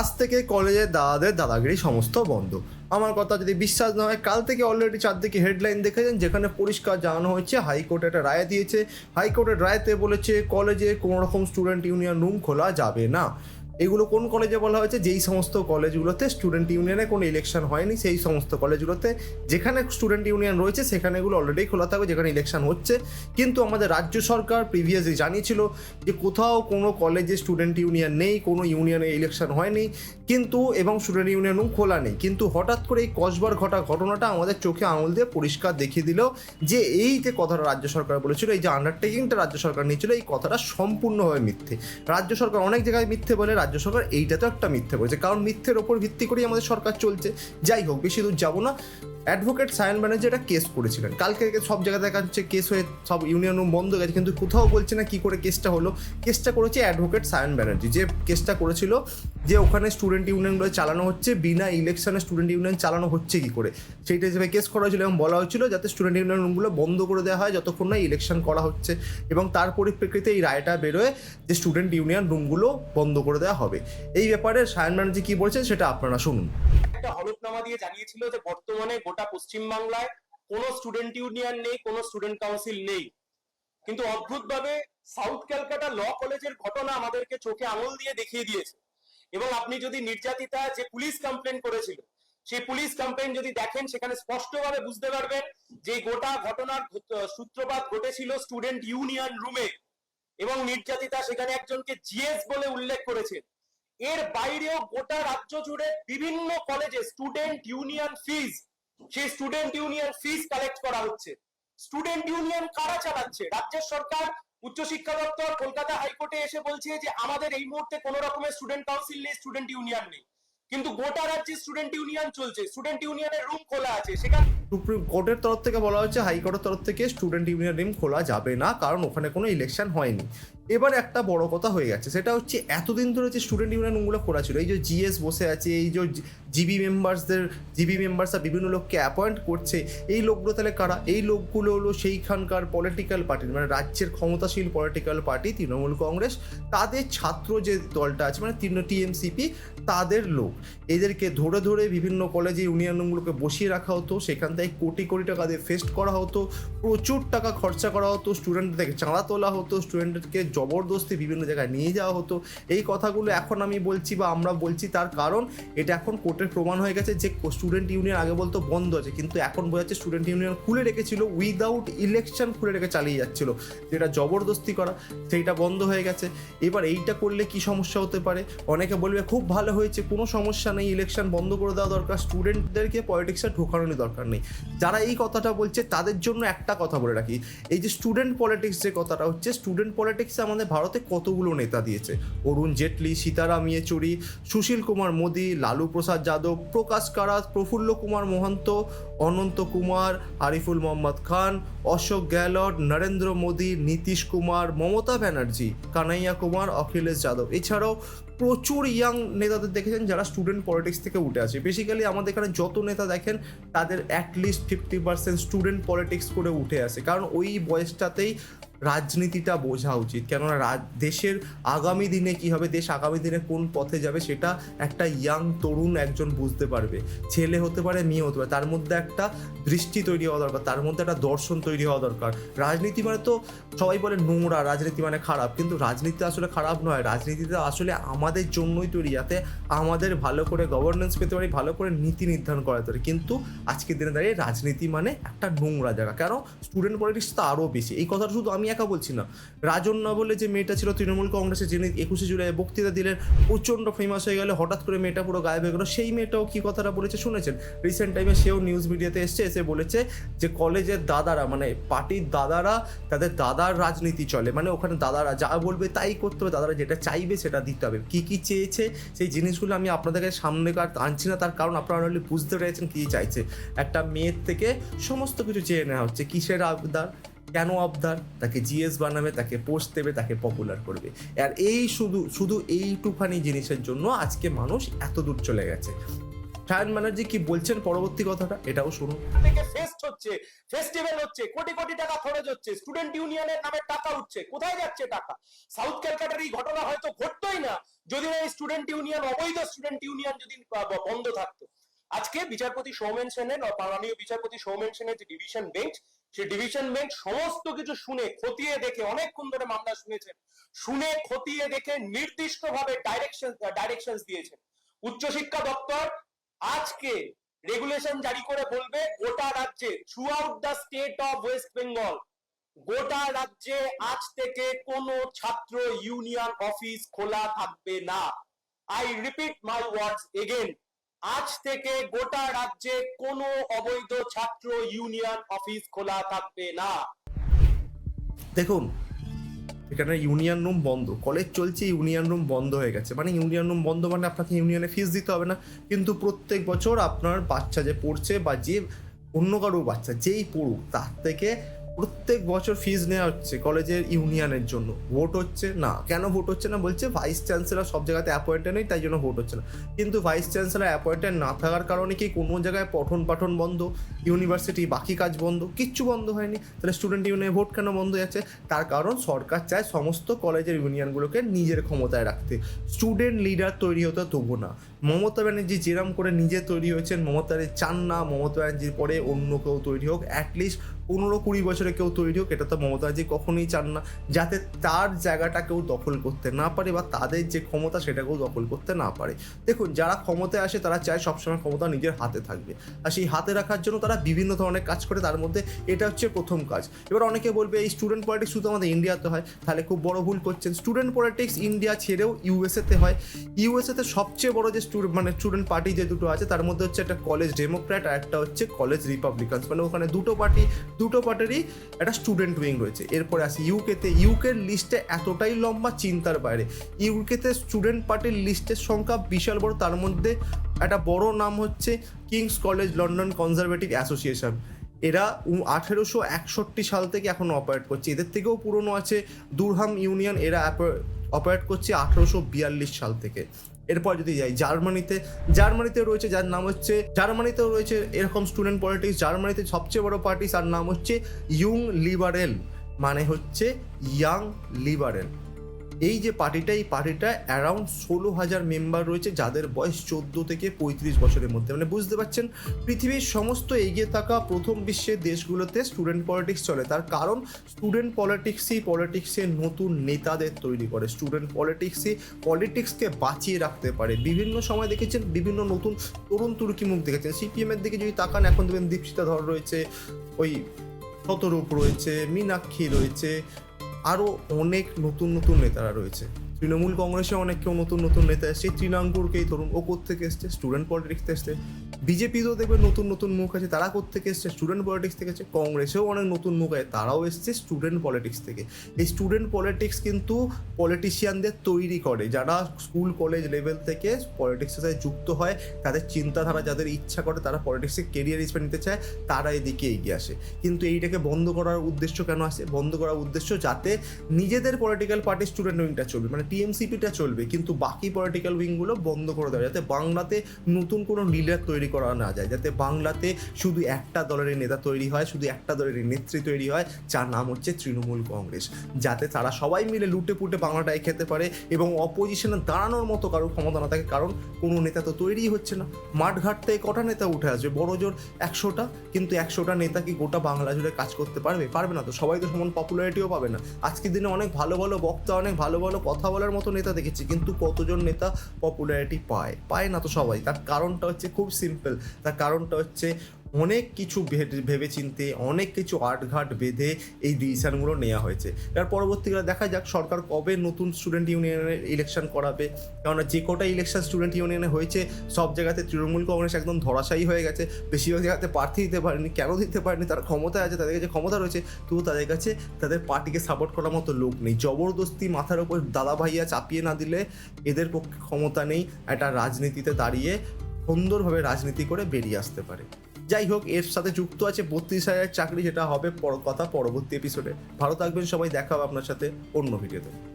আজ থেকে কলেজের দাদাদের দাদাগিরি সমস্ত বন্ধ। আমার কথা যদি বিশ্বাস না হয়, কাল থেকে অলরেডি চারদিকে হেডলাইন দেখেছেন, যেখানে পরিষ্কার জানানো হয়েছে, হাইকোর্ট একটা রায় দিয়েছে। হাইকোর্টের রায়তে বলেছে, কলেজে কোনো রকম স্টুডেন্ট ইউনিয়ন রুম খোলা যাবে না। এগুলো কোন কলেজে বলা হয়েছে? যেই সমস্ত কলেজগুলোতে স্টুডেন্ট ইউনিয়নে কোনো ইলেকশন হয়নি, সেই সমস্ত কলেজগুলোতে যেখানে স্টুডেন্ট ইউনিয়ন রয়েছে, সেখানে এগুলো অলরেডি খোলা থাকবে, যেখানে ইলেকশন হচ্ছে। কিন্তু আমাদের রাজ্য সরকার প্রিভিয়াসলি জানিয়েছিল যে কোথাও কোনো কলেজে স্টুডেন্ট ইউনিয়ন নেই, কোনো ইউনিয়নে ইলেকশন হয়নি। কিন্তু এবং স্টুডেন্ট ইউনিয়নও খোলা নেই। কিন্তু হঠাৎ করে এই কসবার ঘটা ঘটনাটা আমাদের চোখে আঙুল দিয়ে পরিষ্কার দেখিয়ে দিল যে এই যে কথাটা রাজ্য সরকার বলেছিল, এই যে আন্ডারটেকিংটা রাজ্য সরকার নিয়েছিল, এই কথাটা সম্পূর্ণভাবে মিথ্যে। রাজ্য সরকার অনেক জায়গায় মিথ্যে বলে, রাজ্য সরকার এইটা তো একটা মিথ্যে করেছে কারণ মিথ্যের ওপর ভিত্তি করেই আমাদের সরকার চলছে। যাই হোক, বেশি দূর যাব না। অ্যাডভোকেট সায়ন ব্যানার্জি একটা কেস করেছিলেন। কালকে সব জায়গায় দেখা যাচ্ছে কেস হয়ে সব ইউনিয়ন রুম বন্ধ গেছে, কিন্তু কোথাও বলছে না কি করে কেসটা হলো। কেসটা করেছে অ্যাডভোকেট সায়ন ব্যানার্জি। যে কেসটা করেছিল, যে ওখানে স্টুডেন্ট ইউনিয়নগুলো চালানো হচ্ছে, বিনা ইলেকশনে স্টুডেন্ট ইউনিয়ন চালানো হচ্ছে কি করে? সেইটা হিসেবে কেস করা হয়েছিল এবং বলা হয়েছিল যাতে স্টুডেন্ট ইউনিয়ন রুমগুলো বন্ধ করে দেওয়া হয়, যতক্ষণ না ইলেকশন করা হচ্ছে। এবং তার পরিপ্রেক্ষিতে এই রায়টা বেরোয় যে স্টুডেন্ট ইউনিয়ন রুমগুলো বন্ধ করে দেওয়া হবে। এই ব্যাপারে সায়ন ব্যানার্জি কি বলছেন সেটা আপনারা শুনুন। একটা হলফনামা দিয়ে জানিয়েছিল যে বর্তমানে গোটা পশ্চিমবাংলায় কোনো স্টুডেন্ট ইউনিয়ন নেই, কোনো স্টুডেন্ট কাউন্সিল নেই। কিন্তু অদ্ভুতভাবে সাউথ ক্যালকাটা ল কলেজের ঘটনা আমাদেরকে চোখে আঙুল দিয়ে দেখিয়ে দিয়েছে। এবং আপনি যদি নির্যাতিতা যে পুলিশ কমপ্লেন করেছিল, সেই পুলিশ কমপ্লেন যদি দেখেন, সেখানে স্পষ্টভাবে বুঝতে পারবেন যে গোটা ঘটনার সূত্রপাত ঘটেছিল স্টুডেন্ট ইউনিয়ন রুমে এবং নির্যাতিতা সেখানে একজনকে জিএস বলে উল্লেখ করেছেন এর বাইরেও গোটা রাজ্য জুড়ে বিভিন্ন কলেজে স্টুডেন্ট ইউনিয়ন ফিজ সেই স্টুডেন্ট ইউনিয়ন ফিজ কালেক্ট করা হচ্ছে। স্টুডেন্ট ইউনিয়ন কারা চালাচ্ছে? রাজ্যের সরকার উচ্চশিক্ষা দপ্তর, কলকাতা হাইকোর্টে এসে বলছে যে আমাদের এই মুহূর্তে কোনো রকমের স্টুডেন্ট কাউন্সিল নেই স্টুডেন্ট ইউনিয়ন নেই। কিন্তু গোটা রাজ্যে স্টুডেন্ট ইউনিয়ন চলছে। স্টুডেন্ট ইউনিয়নের রুম খোলা আছে। সেখানে সুপ্রিম কোর্টের তরফ থেকে বলা হচ্ছে হাইকোর্টের তরফ থেকে স্টুডেন্ট ইউনিয়ন খোলা যাবে না, কারণ ওখানে কোনো ইলেকশন হয়নি। এবার একটা বড় কথা হয়ে গেছে, সেটা হচ্ছে এতদিন ধরে যে স্টুডেন্ট ইউনিয়নগুলো খোলা ছিল, এই যে জিএস বসে আছে, এই যে জিবি মেম্বার্সদের জিবি মেম্বার্সরা বিভিন্ন লোককে অ্যাপয়েন্ট করছে, এই লোকগুলো তাহলে কারা? এই লোকগুলো হলো সেইখানকার পলিটিক্যাল পার্টি মানে রাজ্যের ক্ষমতাশীল পলিটিক্যাল পার্টি তৃণমূল কংগ্রেস, তাদের ছাত্র যে দলটা আছে মানে তৃণ টিএমসিপি, তাদের লোক। এদেরকে ধরে ধরে বিভিন্ন কলেজে ইউনিয়নগুলোকে বসিয়ে রাখা হতো, সেখান থেকে কোটি কোটি টাকা দিয়ে ফেস্ট করা হতো, প্রচুর টাকা খরচা করা হতো স্টুডেন্টদের থেকে চাঁদা তোলা হতো স্টুডেন্টদেরকে জবরদস্তি বিভিন্ন জায়গায় নিয়ে যাওয়া হতো। এই কথাগুলো এখন আমি বলছি বা আমরা বলছি তার কারণ, এটা এখন কোর্টের প্রমাণ হয়ে গেছে যে স্টুডেন্ট ইউনিয়ন আগে বলতো বন্ধ আছে, কিন্তু এখন বোঝা যাচ্ছে স্টুডেন্ট ইউনিয়ন খুলে রেখেছিল উইদাউট ইলেকশন খুলে রেখে চালিয়ে যাচ্ছিল। যেটা জবরদস্তি করা, সেইটা বন্ধ হয়ে গেছে। এবার এইটা করলে কি সমস্যা হতে পারে? অনেকে বলবে, খুব ভালো হয়েছে, কোনো সমস্যা নেই ইলেকশন বন্ধ করে দেওয়া দরকার স্টুডেন্টদেরকে পলিটিক্সে ঢোকানোর দরকার নেই। যারা এই কথাটা বলছে, তাদের জন্য একটা কথা বলে রাখি। এই যে স্টুডেন্ট পলিটিক্স যে কথাটা হচ্ছে স্টুডেন্ট পলিটিক্সে আমাদের ভারতে কতগুলো নেতা দিয়েছে? অরুণ জেটলি, সীতারাম ইয়েচুরি, সুশীল কুমার মোদী, লালু প্রসাদ যাদব, প্রকাশ কারাত, প্রফুল্ল কুমার মহন্ত অনন্ত কুমার, আরিফুল মোহাম্মদ খান, অশোক গেহলট, নরেন্দ্র মোদী, নীতিশ কুমার, মমতা ব্যানার্জি, কানাইয়া কুমার, অখিলেশ যাদব। এছাড়াও প্রচুর ইয়াং নেতাদের দেখেছেন যারা স্টুডেন্ট পলিটিক্স থেকে উঠে আছে। বেসিক্যালি আমাদের এখানে যত নেতা দেখেন, তাদের at least fifty percent student politics করে উঠে আসে কারণ ওই বয়সটাতেই রাজনীতিটা বোঝা উচিত। কেননা দেশের আগামী দিনে কি হবে, দেশ আগামী দিনে কোন পথে যাবে সেটা একটা ইয়াং তরুণ একজন বুঝতে পারবে। ছেলে হতে পারে, মেয়ে হতে পারে। তার মধ্যে একটা দৃষ্টি তৈরি হওয়া দরকার, তার মধ্যে একটা দর্শন তৈরি হওয়া দরকার। রাজনীতি মানে তো সবাই বলে নোংরা, রাজনীতি মানে খারাপ। কিন্তু রাজনীতি আসলে খারাপ নয়। রাজনীতিতে আসলে আমাদের জন্যই তৈরি, যাতে আমাদের ভালো করে গভর্নেন্স পেতে পারি, ভালো করে নীতি নির্ধারণ করা পারি। কিন্তু আজকের দিনে দাঁড়িয়ে রাজনীতি মানে একটা নোংরা জায়গা। কেন? স্টুডেন্ট পলিটিক্স তো আরও বেশি। এই কথাটা শুধু আমি একা বলছি না। রাজন্যা বলে যে মেয়েটা ছিল তৃণমূল কংগ্রেসে যিনি একুশে জুলাই বক্তৃতা দিলেন, প্রচণ্ড ফেমাস হয়ে গেলে হঠাৎ করে মেয়েটা পুরো গায়েব হয়ে গেলো। সেই মেয়েটাও কি কথাটা বলেছে শুনেছেন? রিসেন্ট টাইমে সেও নিউজ মিডিয়াতে এসছে, এসে বলেছে যে কলেজের দাদারা মানে পার্টির দাদারা, তাদের দাদার রাজনীতি চলে। মানে ওখানে দাদারা যা বলবে তাই করতে হবে, দাদারা যেটা চাইবে সেটা দিতে হবে। কী কী চেয়েছে, সেই জিনিসগুলো আমি আপনাদের কাছে সামনে আনছি না, তার কারণ আপনারা বুঝতে পেরেছেন কী চাইছে। একটা মেয়ের থেকে সমস্ত কিছু চেয়ে নেওয়া হচ্ছে। কিসের আবদার? কেন আবদার? তাকে জিএস বানাবে, তাকে পোস্ট দেবে, তাকে পপুলার করবে। আর এই শুধু শুধু এইটুখানি জিনিসের জন্য আজকে মানুষ এত দূর চলে গেছে। সায়ন ব্যানার্জি কি বলছেন পরবর্তী কথাটা? এটাও শুনুন। হচ্ছে ফেস্টিভ্যাল হচ্ছে, কোটি কোটি টাকা খরচ হচ্ছে স্টুডেন্ট ইউনিয়নের নামে টাকা উঠছে। কোথায় যাচ্ছে টাকা? সাউথ ক্যালকাটার এই ঘটনা হয়তো ঘটতোই না যদি এই স্টুডেন্ট ইউনিয়ন অবৈধ স্টুডেন্ট ইউনিয়ন যদি বন্ধ থাকতো। আজকে বিচারপতি সৌমেন সেনের মাননীয় বিচারপতি সৌমেন সেনের যে ডিভিশন বেঞ্চ সেই ডিভিশন বেঞ্চ সমস্ত কিছু শুনে, খতিয়ে দেখে, অনেকক্ষণ ধরে মামলা শুনেছেন। শুনে, খতিয়ে দেখে নির্দিষ্ট ভাবে ডাইরেকশন ডাইরেকশন দিয়েছেন। উচ্চশিক্ষা দপ্তর আজকে রেগুলেশন জারি করে বলবে, গোটা রাজ্যে throughout the state of West Bengal গোটা রাজ্যে আজ থেকে কোনো ছাত্র ইউনিয়ন অফিস খোলা থাকবে না। I repeat my words again আজ থেকে গোটা রাজ্যে কোনো অবৈধ ছাত্র ইউনিয়ন অফিস খোলা থাকবে না। দেখুন, এখানে ইউনিয়ন রুম বন্ধ। কলেজ চলছে, ইউনিয়ন রুম বন্ধ হয়ে গেছে। মানে ইউনিয়ন রুম বন্ধ মানে আপনাকে ইউনিয়নে ফিস দিতে হবে না। কিন্তু প্রত্যেক বছর আপনার বাচ্চা যে পড়ছে বা যে অন্য কারও বাচ্চা যেই পড়ুক, তার থেকে প্রত্যেক বছর ফিজ নেওয়া হচ্ছে কলেজের ইউনিয়নের জন্য। ভোট হচ্ছে না। কেন ভোট হচ্ছে না? বলছে ভাইস চ্যান্সেলার সব জায়গাতে অ্যাপয়েন্টেড নেই, তাই জন্য ভোট হচ্ছে না। কিন্তু ভাইস চ্যান্সেলার অ্যাপয়েন্টেড না থাকার কারণে কি কোনো জায়গায় পঠন পাঠন বন্ধ ইউনিভার্সিটি বাকি কাজ বন্ধ, কিচ্ছু বন্ধ হয়নি? তাহলে স্টুডেন্ট ইউনিয়নে ভোট কেন বন্ধ যাচ্ছে? তার কারণ সরকার চায় সমস্ত কলেজের ইউনিয়নগুলোকে নিজের ক্ষমতায় রাখতে। স্টুডেন্ট লিডার তৈরি হতে তবু না। মমতা ব্যানার্জি যেরাম করে নিজে তৈরি হয়েছেন, মমতা চান না, মমতা ব্যানার্জির পরে অন্য কেউ তৈরি হোক অ্যাটলিস্ট পনেরো কুড়ি বছরে কেউ তৈরি হোক, এটা তো মমতা ব্যানার্জি কখনোই চান না, যাতে তার জায়গাটা কেউ দখল করতে না পারে বা তাদের যে ক্ষমতা সেটা কেউ দখল করতে না পারে। দেখুন, যারা ক্ষমতায় আসে, তারা চায় সবসময় ক্ষমতা নিজের হাতে থাকবে। আর সেই হাতে রাখার জন্য তারা বিভিন্ন ধরনের কাজ করে, তার মধ্যে এটা হচ্ছে প্রথম কাজ। এবার অনেকে বলবে, এই স্টুডেন্ট পলিটিক্স শুধু আমাদের ইন্ডিয়াতে হয়। তাহলে খুব বড় ভুল করছেন। স্টুডেন্ট পলিটিক্স ইন্ডিয়া ছেড়েও ইউএসএতে হয়। ইউএসএতে সবচেয়ে বড় যে স্টুডেন্ট মানে স্টুডেন্ট পার্টি যে দুটো আছে, তার মধ্যে হচ্ছে একটা কলেজ ডেমোক্র্যাট আর একটা হচ্ছে কলেজ রিপাবলিকানস মানে ওখানে দুটো পার্টি দুটো পার্টিরই একটা স্টুডেন্ট উইং রয়েছে। এরপরে আসি ইউকেতে ইউকের লিস্টে এতটাই লম্বা চিন্তার বাইরে। ইউকেতে স্টুডেন্ট পার্টির লিস্টের সংখ্যা বিশাল বড়, তার মধ্যে একটা বড় নাম হচ্ছে King's College London Conservative Association এরা আঠেরোশো একষট্টি সাল থেকে এখন অপারেট করছে। এদের থেকেও পুরনো আছে। দুরহাম ইউনিয়ন এরা অপারেট করছে আঠেরোশো বিয়াল্লিশ সাল থেকে। এরপর যদি যাই জার্মানিতে জার্মানিতে রয়েছে যার নাম হচ্ছে, জার্মানিতেও রয়েছে এরকম স্টুডেন্ট পলিটিক্স জার্মানিতে সবচেয়ে বড় পার্টি তার নাম হচ্ছে ইয়ং লিবারেল মানে হচ্ছে ইয়াং লিবারেল এই যে পার্টিটা, এই পার্টিটা অ্যারাউন্ড ষোলো হাজার মেম্বার রয়েছে, যাদের বয়স চোদ্দ থেকে পঁয়ত্রিশ বছরের মধ্যে। মানে বুঝতে পারছেন, পৃথিবীর সমস্ত এগিয়ে থাকা প্রথম বিশ্বের দেশগুলোতে স্টুডেন্ট পলিটিক্স চলে। তার কারণ স্টুডেন্ট পলিটিক্সই পলিটিক্সের নতুন নেতাদের তৈরি করে। স্টুডেন্ট পলিটিক্সই পলিটিক্সকে বাঁচিয়ে রাখতে পারে। বিভিন্ন সময় দেখেছেন, বিভিন্ন নতুন তরুণ তুর্কি মুখ দেখেছেন। সিপিএমের দিকে যদি তাকান, এখন দেখবেন দীপশিতা ধর রয়েছে, ওই শতরূপ রয়েছে, মীনাক্ষী রয়েছে আরও অনেক নতুন নতুন নেতারা রয়েছে। তৃণমূল কংগ্রেসে অনেক কেউ নতুন নতুন নেতা এসছে। তৃণাঙ্কুরকেই ধরুন, ও থেকে এসছে? স্টুডেন্ট পলিটিক্স এসছে। বিজেপিতেও দেখবে নতুন নতুন মুখ আছে, তারা থেকে এসছে? স্টুডেন্ট পলিটিক্স থেকে এসছে। কংগ্রেসেও অনেক নতুন মুখ আছে, তারাও এসছে স্টুডেন্ট পলিটিক্স থেকে। এই স্টুডেন্ট পলিটিক্স কিন্তু পলিটিশিয়ানদের তৈরি করে। যারা স্কুল কলেজ লেভেল থেকে পলিটিক্সের সাথে যুক্ত হয়, তাদের চিন্তাধারা যাদের ইচ্ছা করে, তারা পলিটিক্সে কেরিয়ার হিসেবে নিতে চায়, তারা এদিকে এগিয়ে আসে। কিন্তু এইটাকে বন্ধ করার উদ্দেশ্য কেন আসে? বন্ধ করার উদ্দেশ্য যাতে নিজেদের পলিটিক্যাল পার্টির স্টুডেন্ট উইংটা চলবে। মানে টিএমসিপিটা চলবে, কিন্তু বাকি পলিটিক্যাল উইংগুলো বন্ধ করে দেওয়া, যাতে বাংলাতে নতুন কোনো লিডার তৈরি করা না যায়, যাতে বাংলাতে শুধু একটা দলের নেতা তৈরি হয়, শুধু একটা দলের নেত্রী তৈরি হয়, যার নাম হচ্ছে তৃণমূল কংগ্রেস। যাতে তারা সবাই মিলে লুটে পুটে বাংলাটায় খেতে পারে এবং অপোজিশনে দাঁড়ানোর মতো কারোর ক্ষমতা না থাকে, কারণ কোনো নেতা তো তৈরিই হচ্ছে না। মাঠঘাট থেকে কটা নেতা উঠে আসবে? বড় জোর একশোটা? কিন্তু একশোটা নেতা কি গোটা বাংলা জুড়ে কাজ করতে পারবে? পারবে না তো, সবাই তো সমান পপুলারিটিও পাবে না। আজকের দিনে অনেক ভালো ভালো বক্তা, অনেক ভালো ভালো কথা বলার মতো নেতা দেখেছি, কিন্তু কতজন নেতা পপুলারিটি পায়? পায় না তো সবাই। তার কারণটা হচ্ছে খুব সিম্পল তার কারণটা হচ্ছে অনেক কিছু ভেবে চিনতে অনেক কিছু আটঘাট বেঁধে এই ডিসিশনগুলো নেওয়া হয়েছে। এর পরবর্তীকালে দেখা যাক সরকার কবে নতুন স্টুডেন্ট ইউনিয়নের ইলেকশন করাবে। কেননা যে কটা ইলেকশন স্টুডেন্ট ইউনিয়নে হয়েছে, সব জায়গাতে তৃণমূল কংগ্রেস একদম ধরাশায়ী হয়ে গেছে। বেশিরভাগ জায়গাতে প্রার্থী দিতে পারেনি, কেন দিতে পারেনি, তারা ক্ষমতায় আছে, তাদের কাছে ক্ষমতা রয়েছে তবু তাদের কাছে তাদের পার্টিকে সাপোর্ট করার মতো লোক নেই। জবরদস্তি মাথার উপর দাদা ভাইয়া চাপিয়ে না দিলে এদের পক্ষে ক্ষমতা নেই, একটা রাজনীতিতে দাঁড়িয়ে সুন্দরভাবে রাজনীতি করে বেরিয়ে আসতে পারে। যাই হোক, এর সাথে যুক্ত আছে বত্রিশ হাজার চাকরি যেটা হবে কথা পরবর্তী এপিসোডে ভালো থাকবেন সবাই, দেখা হবে আপনার সাথে অন্য ভিডিওতে